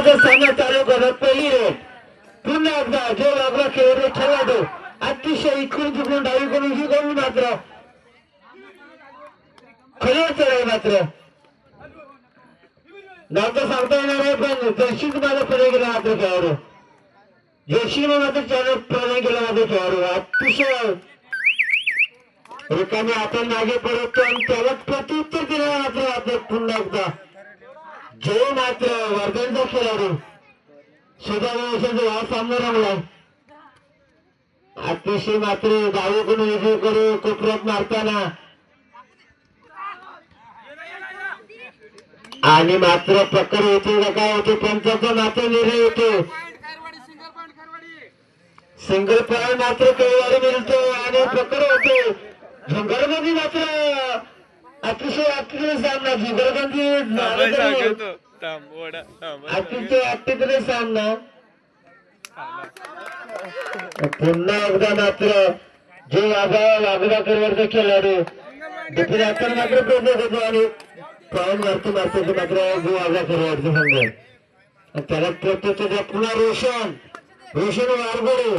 क्रमांकाचा सामना चालू करत पुन्हा एकदा जो लागला खेळ खेळाडू अतिशय इकडून तिकडून डावीकडून उजवीकडून मात्र. खरं चढाई मात्र. नाव सांगता येणार आहे पण जर्शी तुम्हाला पुढे गेला मात्र खेळाडू. जर्शीने मात्र त्याने पुढे गेला मात्र खेळाडू. अतिशय. रिकामी आपण मागे पडतो आणि त्याला प्रत्युत्तर दिलं मात्र आपण पुन्हा एकदा. जे मात्र वर्गांचा खेळाडू सुधारणा हा सामना रंगलाय अतिशय मात्र डावीकडून उजवीकडे कोपऱ्यात मारताना. आणि मात्र पकड होते का काय होते पंचाचा मात्र निर्णय होतो. सिंगल पॉईंट मात्र कैवारी मिळतो आणि पकड होते. झुंगरबंदी मात्र अतिशय अतिशय सामना. पुन्हा एकदा मात्र जे वाघा वाघबाकरवरचा खेळाडू दुसरे आपण मात्र प्रयत्न करतो आणि पाहून मारतो मारतो तो मात्र जो वाघाकरवरचा संघ त्याला प्रत्यक्ष पुन्हा रोशन रोशन वारगोडे.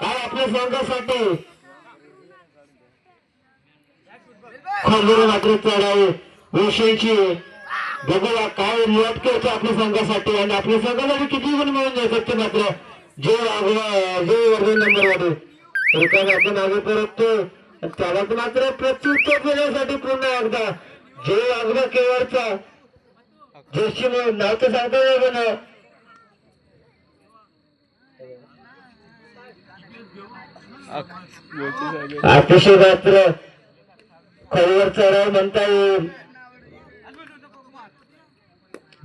काय आपल्या संघासाठी खोलवर मात्र चढाई रोशनची बघूया काय लट करतो आपल्या संघासाठी? आणि आपल्या संघासाठी किती गुण मिळून जातात ते मात्र? जे जे वर्ग नंबर वाटे रिकामी आपण मागे परततो त्याला तर मात्र प्रत्युत्तर देण्यासाठी पुन्हा एकदा. जे वागवा केवळचा. जोशी म्हणून नाव तर सांगता येईल पण. अतिशय मात्र खोलीवर चढाव म्हणता येईल.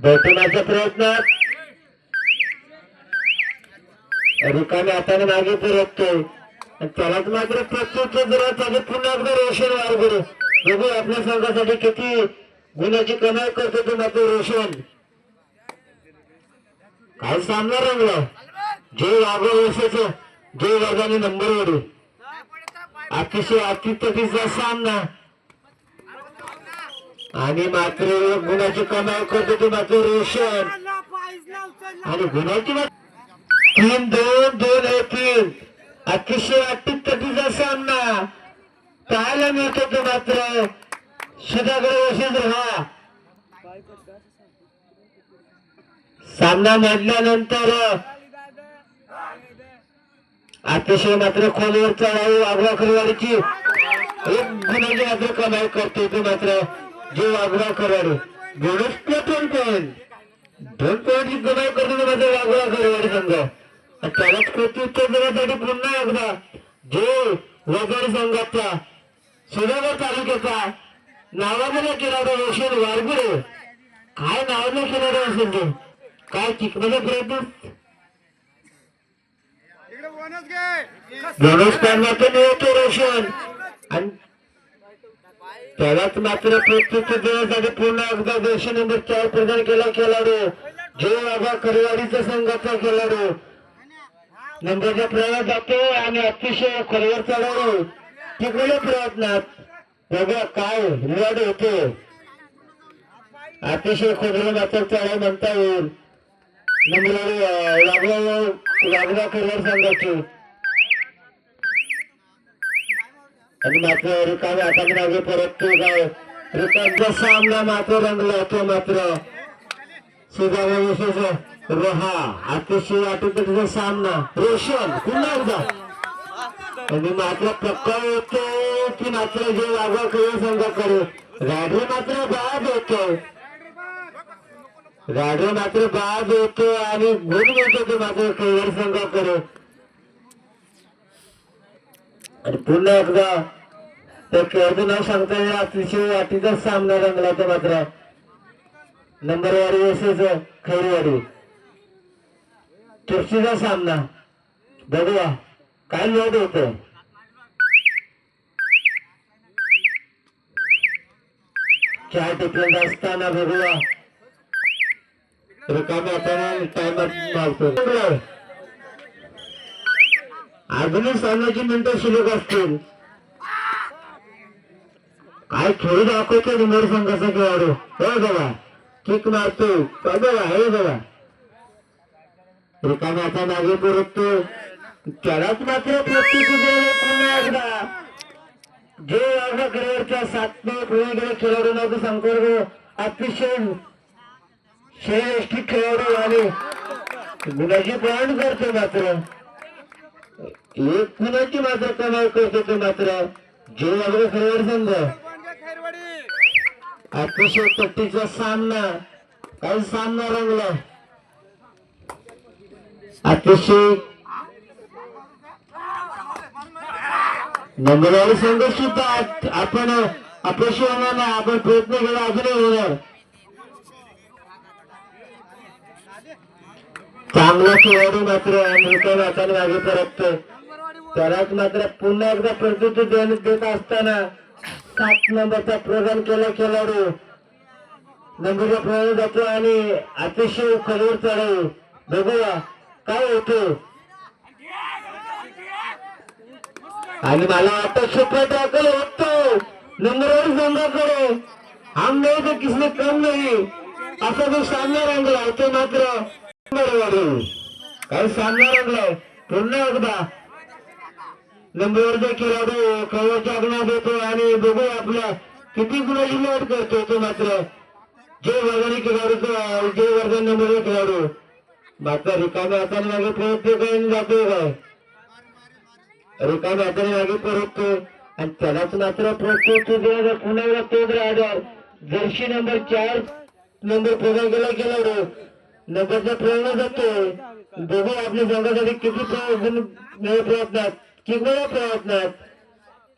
बैठण्याच्या प्रयत्न. रिकामी हाताने मागे परततोय त्यालाच मात्र प्रत्युत्तर दिला पुन्हा एकदा रोशन वारगुरु. बघू आपल्या संघासाठी किती गुन्ह्याची कमाई करतो तो मात्र रोशन. काय सामना रंगला? जे वाघो वर्षाच जे वर्गाने नंबर वडू अतिशय अत्युत्तटीचा सामना. आणि मात्र गुणाची कमाई करतो तो मात्र रोशन आणि गुणाची मा- तीन दोन दोन आहे तीन अतिशय अत्युत्तटीचा सामना पाहायला मिळतो तो मात्र सुधाकर वशिंद्र हा सामना मांडल्यानंतर अतिशय मात्र खोलीवर चढाई वाघवा खरेवाडीची एक गुणाची मात्र कमाई करते ते मात्र जे वाघवा खरेवाडी बोनस दोन पॉईंट दोन कमाई करते ते मात्र वाघवा खरेवाडी संघ त्यालाच प्रत्युत्तर देण्यासाठी पुन्हा एकदा जे वगैरे संघाचा सुधागड तालुक्याचा नावाजला खेळाडू रोशन वारगुडे. काय नावाजला खेळाडू असेल ते? काय चिकण्याचा प्रयत्न? बोनस मात्र मिळतो रोशन. आणि त्यालाच मात्र प्रत्युत्तर देण्यासाठी पूर्ण एकदा देश नंबर म्हणजे चार प्रदान केला खेळाडू. जो बाबा करवाडीचा संघाचा खेळाडू. नंबरचा प्रयाणात जातो आणि अतिशय खोलवर चढवलो तिकडे प्रयत्नात. बघा काय लढ होतो. अतिशय खोलवर मात्र चढाई म्हणता येईल. नंबर लागला लागला खोलवर संघाची. आणि मात्र रिकाम्या हाताने मागे परततो काय रिकामचा सामना मात्र रंगला होतो मात्र. सुधारा विशेष रोहा अतिशय अटीतटीचा सामना. रोशन पुन्हा एकदा. आणि मात्र पक्का होतो की मात्र जे वाघा समजा करू. रायडर मात्र बाद होतो रायडर मात्र बाद होतो आणि गुण येतो ते मात्र खेळ करू. आणि पुन्हा एकदा त्या खेळाचं नाव सांगता येईल. अतिशय वाटीचाच सामना रंगला तो मात्र. नंबरवारी एसएस खैरवाडी चुरशीचा सामना. बघूया. काय लोड होत चार टिपलेला असताना बघूया. रिकाम्या हाताने टायमर मारतो अजूनही सामन्याची मिनिटं शिल्लक असतील. काय खेळू दाखवतो निमोर संघाचा खेळाडू हो।, हो बघा किक मारतो हो। बघा हो हे बघा रिकाम्या आता मागे पुरतो त्यालाच मात्र प्रत्येक पुन्हा एकदा जे वाघा करिअरच्या सातवे पुढे गेले खेळाडू नव्हते संपर्क अतिशय श्रेष्ठी खेळाडू आणि गुणाची पॉइंट करतो मात्र। एक गुणाची मात्र कमाई करतो तो मात्र। जे वाघा करिअर संघ अतिशय तट्टीचा सामना. काही सामना रंगला? अतिशय नंबरवाडी संघ सुद्धा आपण अपयशी होणार नाही आपण प्रयत्न केला अजूनही होणार. चांगला खेळाडू मात्र अमेरिकन हाताने मागे परततो त्यालाच मात्र पुन्हा एकदा प्रकृती देत असताना सात नंबरचा प्रोग्राम केला खेळाडू. नंबरचा प्रोग्राम जातो आणि अतिशय खालीवर चढव बघूया काय होतो? आणि मला आता सुपर दाखल होतो नंबरवर संघाकडे. हम तर किसने कम नाही. असा जो सामना रंगला तो मात्र. काय सामना रंगलाय? पुन्हा एकदा. नंबरवरचा खेळाडू कवरच्या आगना देतो आणि बघू आपल्या किती गुणाची लोट करतो तो मात्र. जे वर्गाने खेळाडू जे वर्गन नंबर खेळाडू. मात्र रिकाम्या हाताने मागे प्रयत्न काय जातो काय? रिकाम्या हाताने मागे परततो आणि त्यालाच मात्र प्रत्येक दिवस पुन्हा एकदा तोच राहणार. जर्शी नंबर चार नंबर प्रदान केला खेळाडू. नंबरचा प्रेरणा जातो बघू आपल्या संघासाठी किती प्रयत्न प्रयत्नात. किंवा प्रयत्नात.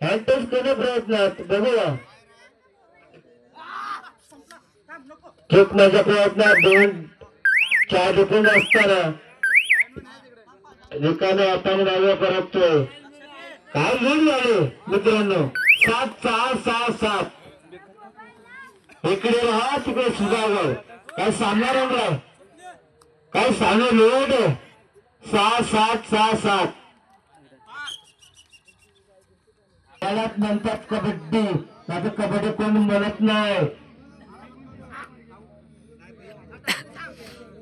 हँड टच प्रयत्नात. बघूया. चुकण्याच्या प्रयत्नात दोन. चार डिफेंड असताना. रिकाम्या हाताने डाव्या परततोय. काय घेऊन झाले मित्रांनो? सात सहा सहा सात. इकडे राहा तिकडे सुधागर काय सांगणार काय सामना लोट सहा सात सहा सात. त्यालाच म्हणतात कबड्डी. माझं कबड्डी कोण म्हणत नाही.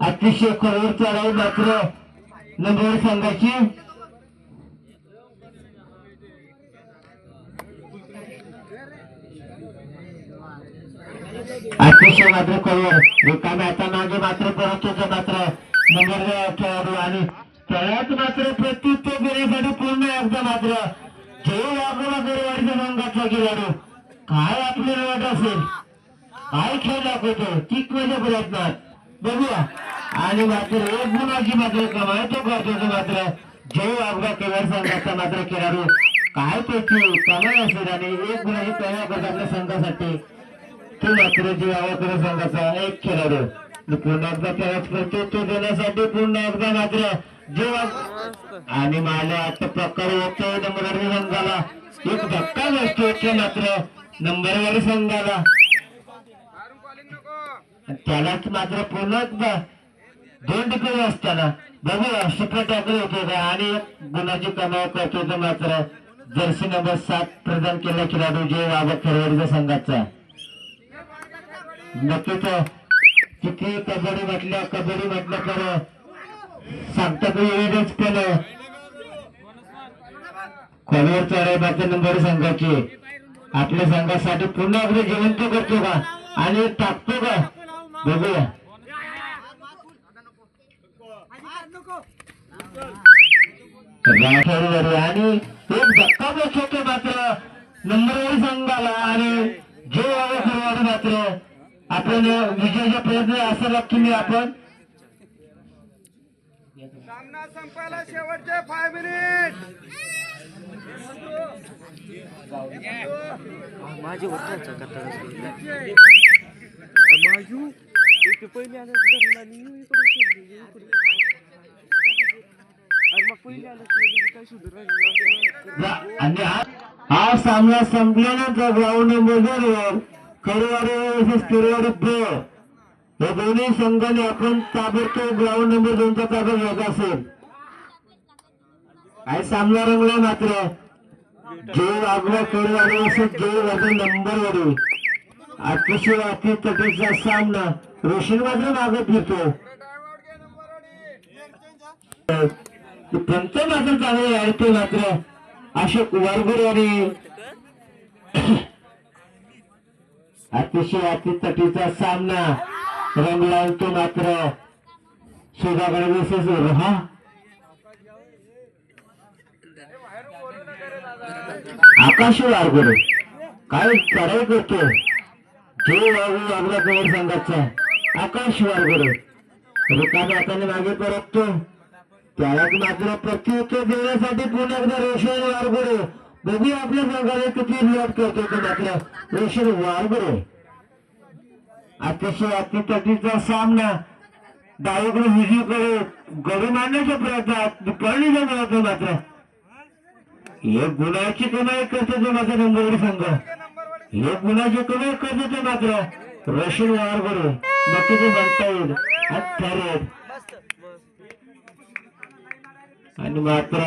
अतिशय करोड चढाई मात्र नंबर सांगायची. अतिशय मात्र करोड रिकाम्या आता मागे मात्र परत होतं मात्र. नंबर खेळाडू आणि त्यालाच मात्र प्रत्युत्तर देण्यासाठी पूर्ण एकदा मात्र. जे वागोला गरवाडीच्या संघाचा खेळाडू काय आपल्याला वाट असेल? काय खेळ दाखवतो? किक माझ्या प्रयत्नात बघूया. आणि मात्र एक गुणाची मात्र कमाई तो करतो मात्र जय अपघात केवळ संघाचा मात्र खेळाडू. काय त्याची कमाई असेल आणि एक गुणाची कमाई करत आपल्या संघासाठी तो मात्र जे वाघकडे संघाचा एक खेळाडू. पुन्हा एकदा त्यालाच करतो तो देण्यासाठी पुन्हा एकदा मात्र जे आणि मला आता प्रकार होतोय नंबरवर संघाला एक धक्का बसतोय मात्र. नंबरवर संघाला त्यालाच मात्र पुन्हा दोन टिकून असताना बघूया शुक्र टॅकल होतो का? आणि गुणाची कमाई करतो तर मात्र. जर्सी नंबर सात प्रदान केला खेळाडू जे बाबा खेळवाडीच्या संघाचा. नक्कीच किती कबड्डी म्हटलं कबड्डी म्हटलं तर सांगतात येईलच पण खोलीवर चढाई नंबर संघाची आपल्या संघासाठी पुन्हा एकदा जिवंत करतो का? आणि टाकतो का? बघूया. राठोडवर आणि एक धक्का बसवतो मात्र. नंबरवर संघाला आणि जे खेळवाडू मात्र. आपण विजयाचा प्रयत्न असं तुम्ही आपण सामना संपायला शेवटचे फाय मिनिट माझी ते पहिले आलं धरलं आणि मी इकडे अरे मग पहिले आलं काय हा हा सामना संपल्यानंतर ground number Karuwadi versus Kirwadi pro हे दोन्ही संघाने आपण ताबडतोब ग्राउंड नंबर दोनचा ताबा घ्यायचा असेल. काय सामना रंगला मात्र. जे आग्रा करू आले असेल जे वर्ग नंबरवरील अतिशय अति तटीचा सामना रोशन मात्र मागे फिरतो. पंच मात्र चांगले आहे मात्र. अशोक वारगुडे आणि अतिशय अतितटीचा सामना. रंग तो मात्र सुधाकडे विशेष हा? आकाश वारगुडे काय चढाई करतो? जो वागू वागला कवर संघाचा आकाश वारगुडे रिकाम्या हाताने मागे परततो. त्यालाच मात्र प्रत्युत्तर देण्यासाठी पुन्हा एकदा रोशन वारगुडे बघूया आपल्या संघाने किती लढ करतो तो मात्र. रोशन वारगुडे अतिशय अतितटीचा सामना डावीकडे उजवीकडे गडी मारण्याच्या प्रयत्नात पळणीचा मिळतो मात्र. एक गुणाची कमाई करते तो मात्र नंबरवडी संघ. एक गुणाची कमाई करते तो मात्र रोशन वारगुडे नक्की ते म्हणता येईल. आणि ठरेल आणि मात्र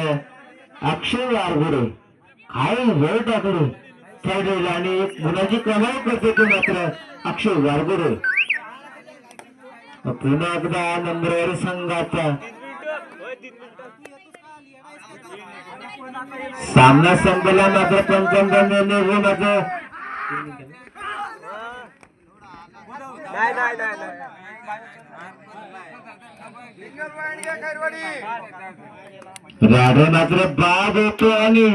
अक्षय वारगुडे. काय वेळ टाकले ठरलेलं आणि एक क्रमांक कमाई मात्र अक्षय वारगुरे. पुन्हा एकदा नंबरवर संघाचा सामना संपला मात्र पंचांचा निर्णय मात्र नाही मात्र बाद होतो आणि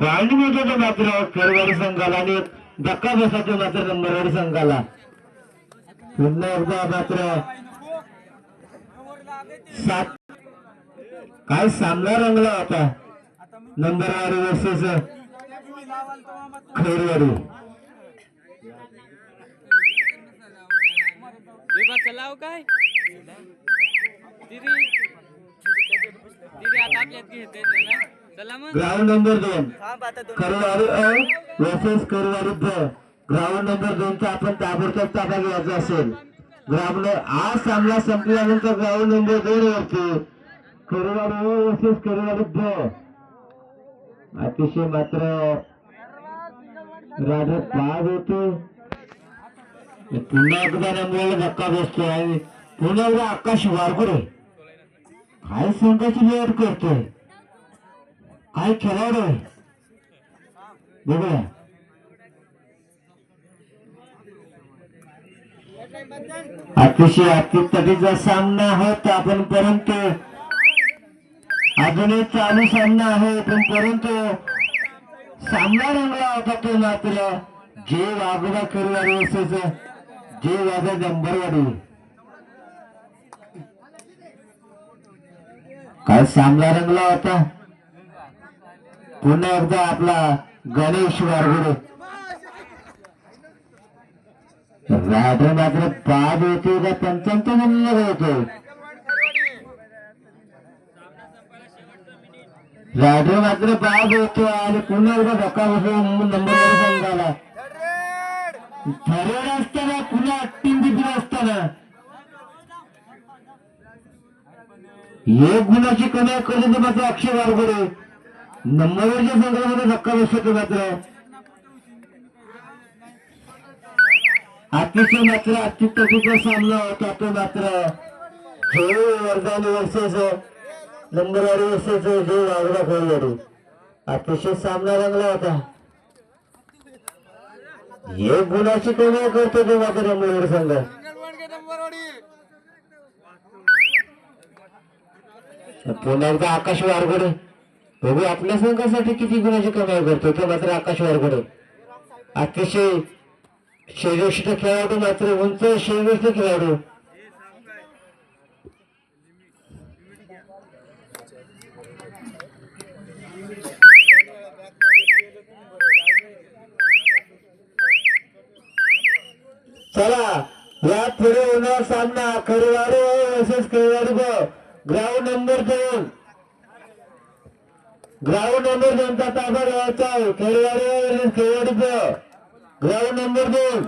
पॉइंट मात्र करवाडी संघाला आणि धक्का बसतो मात्र नंबरवाडी संघाला. पुन्हा एकदा मात्र सात काय सामना रंगला होता. नंबरवाडी वर्सेस खैरवाडी. चलाव हो काय? दिदी दिदी आता आपल्यात घेते ना ग्राउंड नंबर दोन. अ वर्सेस करवाडी ब ग्राउंड नंबर दोनचा आपण ताबडतोब ताबा घ्यायचा असेल. ग्राउंड हा सामना संपल्यानंतर ग्राउंड नंबर दोन वरती वर्सेस ब अतिशय मात्र राजा बाद होतो. पुन्हा एकदा नंबरला धक्का बसतो आणि पुन्हा एकदा आकाश वारगुडे काय संघाची लेट करतोय? काय खेळाडू. आहे बघूया. अतिशय अत्युत्तटीचा सामना होत आपण परंतु अजूनही चालू सामना आहे पण परंतु सामना रंगला होता तो मात्र. जे वागोबा करूवाडी वर्षाच जे वाजा जंबरवाडी. काय सामना रंगला होता. पुन्हा एकदा आपला गणेश वारगुडे रायडर मात्र पाद होते का पंचांत म्हणलं होतो. रायडर मात्र पाद होतो आणि पुन्हा एकदा धक्का बसून नंबर संघाला ठरेल असताना पुन्हा टीम दिवस असताना एक गुणाची कमाई करून ते मात्र अक्षय वारगुडे नंबरच्या संघामध्ये धक्का बसतो मात्र. अतिशय मात्र अत्युत्तटीचा सामना होता तो मात्र. जो वर्धानी वर्षाच नंबरवारी वर्षाच जो वागडा खोलवाडी अतिशय सामना रंगला होता. एक गुणाची कमाई करतो तो मात्र नंबरवाडी संघ. पुन्हा एकदा आकाश वारगडे. बघू आपल्या संघासाठी किती गुणाची कमाई करतो तो मात्र आकाश वारकडे अतिशय श्रेष्ठ खेळाडू मात्र उंच श्रेष्ठ खेळाडू. चला या पुढे होणार सामना Karwadi versus Karwadi ground number दोन ग्राउंड नंबर दोनचा ताबा घ्यायचा आहे. खेळवाडी खेळवाडीचं ग्राउंड नंबर दोन.